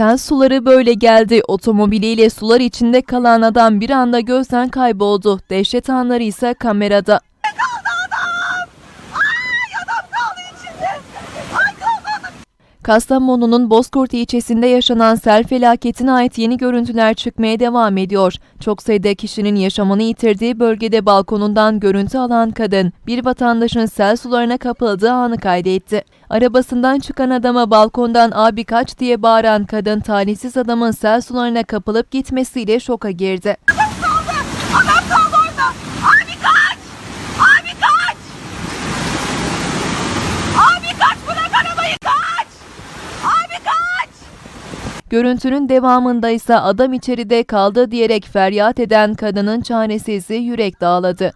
Sel suları böyle geldi. Otomobiliyle sular içinde kalan adam bir anda gözden kayboldu. Dehşet anları ise kamerada. Kastamonu'nun Bozkurt ilçesinde yaşanan sel felaketine ait yeni görüntüler çıkmaya devam ediyor. Çok sayıda kişinin yaşamını yitirdiği bölgede balkonundan görüntü alan kadın, bir vatandaşın sel sularına kapıldığı anı kaydetti. Arabasından çıkan adama balkondan abi kaç diye bağıran kadın talihsiz adamın sel sularına kapılıp gitmesiyle şoka girdi. Adam kaldı orada. Abi kaç! Abi kaç! Abi kaç bırak arabayı kaç! Abi kaç! Görüntünün devamında ise adam içeride kaldı diyerek feryat eden kadının çaresizliği yürek dağladı.